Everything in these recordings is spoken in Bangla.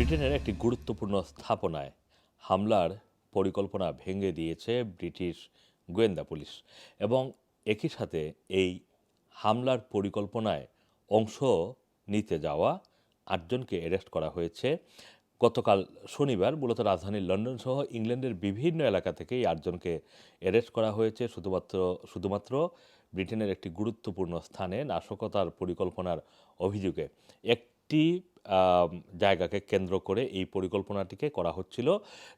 ব্রিটেনের একটি গুরুত্বপূর্ণ স্থাপনায় হামলার পরিকল্পনা ভেঙে দিয়েছে ব্রিটিশ গোয়েন্দা পুলিশ। এবং একই সাথে এই হামলার পরিকল্পনায় অংশ নিতে যাওয়া আটজনকে অ্যারেস্ট করা হয়েছে। গতকাল শনিবার মূলত রাজধানী লন্ডন সহ ইংল্যান্ডের বিভিন্ন এলাকা থেকে এই আটজনকে অ্যারেস্ট করা হয়েছে। শুধুমাত্র শুধুমাত্র ব্রিটেনের একটি গুরুত্বপূর্ণ স্থানে নাশকতার পরিকল্পনার অভিযোগে একটি জায়গাকে কেন্দ্র করে এই পরিকল্পনাটিকে করা হচ্ছিল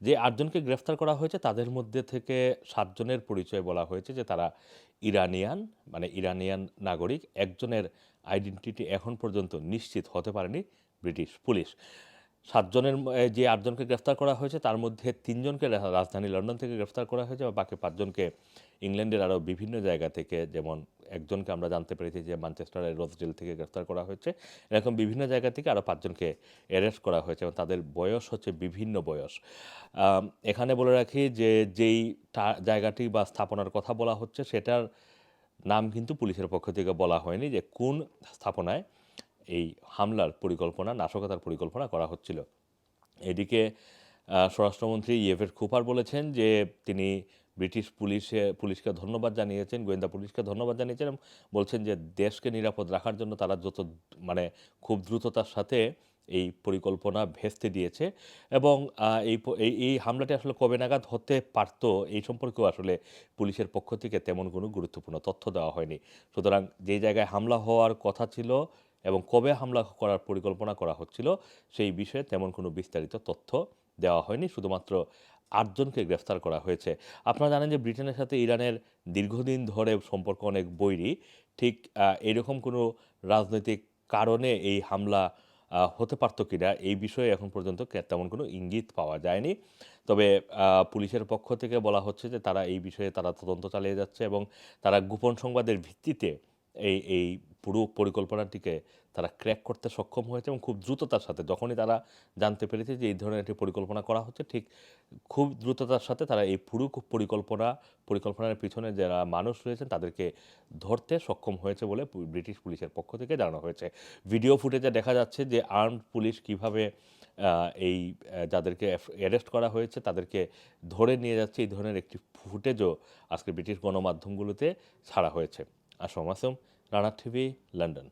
যে আটজনকে গ্রেফতার করা হয়েছে। তাদের মধ্যে থেকে সাতজনের পরিচয় বলা হয়েছে যে তারা ইরানিয়ান মানে ইরানিয়ান নাগরিক। একজনের আইডেন্টিটি এখন পর্যন্ত নিশ্চিত হতে পারেনি ব্রিটিশ পুলিশ। সাতজনের যে আটজনকে গ্রেফতার করা হয়েছে, তার মধ্যে তিনজনকে রাজধানী লন্ডন থেকে গ্রেফতার করা হয়েছে এবং বাকি পাঁচজনকে ইংল্যান্ডের আরও বিভিন্ন জায়গা থেকে, যেমন একজনকে আমরা জানতে পেরেছি যে ম্যানচেস্টারের রোজডেল থেকে গ্রেফতার করা হয়েছে, এরকম বিভিন্ন জায়গা থেকে আরও পাঁচজনকে অ্যারেস্ট করা হয়েছে, এবং তাদের বয়স হচ্ছে বিভিন্ন বয়স। এখানে বলে রাখি যে যেই জায়গাটি বা স্থাপনার কথা বলা হচ্ছে, সেটার নাম কিন্তু পুলিশের পক্ষ থেকে বলা হয়নি যে কোন স্থাপনায় এই হামলার পরিকল্পনা, নাশকতার পরিকল্পনা করা হচ্ছিল। এদিকে স্বরাষ্ট্রমন্ত্রী ইয়েভের খুপার বলেছেন যে তিনি ব্রিটিশ পুলিশে, পুলিশকে ধন্যবাদ জানিয়েছেন, গোয়েন্দা পুলিশকে ধন্যবাদ জানিয়েছেন বলছেন যে দেশকে নিরাপদ রাখার জন্য তারা যত মানে খুব দ্রুততার সাথে এই পরিকল্পনা ভেস্তে দিয়েছে এবং এই এই এই হামলাটি আসলে কবে নাগাদ হতে পারতো এই সম্পর্কেও আসলে পুলিশের পক্ষ থেকে তেমন কোনো গুরুত্বপূর্ণ তথ্য দেওয়া হয়নি। সুতরাং যে জায়গায় হামলা হওয়ার কথা ছিল এবং কবে হামলা করার পরিকল্পনা করা হচ্ছিল সেই বিষয়ে তেমন কোনো বিস্তারিত তথ্য দেওয়া হয়নি। শুধুমাত্র আটজনকে গ্রেফতার করা হয়েছে। আপনারা জানেন যে ব্রিটেনের সাথে ইরানের দীর্ঘদিন ধরে সম্পর্ক অনেক বৈরী। ঠিক এরকম কোনো রাজনৈতিক কারণে এই হামলা হতে পারতো কিনা এই বিষয়ে এখন পর্যন্ত তেমন কোনো ইঙ্গিত পাওয়া যায়নি। তবে পুলিশের পক্ষ থেকে বলা হচ্ছে যে তারা এই বিষয়ে তারা তদন্ত চালিয়ে যাচ্ছে এবং তারা গোপন সংবাদের ভিত্তিতে এই এই পুরো পরিকল্পনাটিকে তারা ক্র্যাক করতে সক্ষম হয়েছে এবং খুব দ্রুততার সাথে, যখনই তারা জানতে পেরেছে যে এই ধরনের একটি পরিকল্পনা করা হচ্ছে, ঠিক খুব দ্রুততার সাথে তারা এই পুরো পরিকল্পনা, পরিকল্পনার পিছনে যারা মানুষ রয়েছেন তাদেরকে ধরতে সক্ষম হয়েছে বলে ব্রিটিশ পুলিশের পক্ষ থেকে জানানো হয়েছে। ভিডিও ফুটেজে দেখা যাচ্ছে যে আর্মড পুলিশ কীভাবে এই যাদেরকে অ্যারেস্ট করা হয়েছে তাদেরকে ধরে নিয়ে যাচ্ছে, এই ধরনের একটি ফুটেজও আজকে ব্রিটিশ গণমাধ্যমগুলোতে ছাড়া হয়েছে। Assam Assam Rana TV London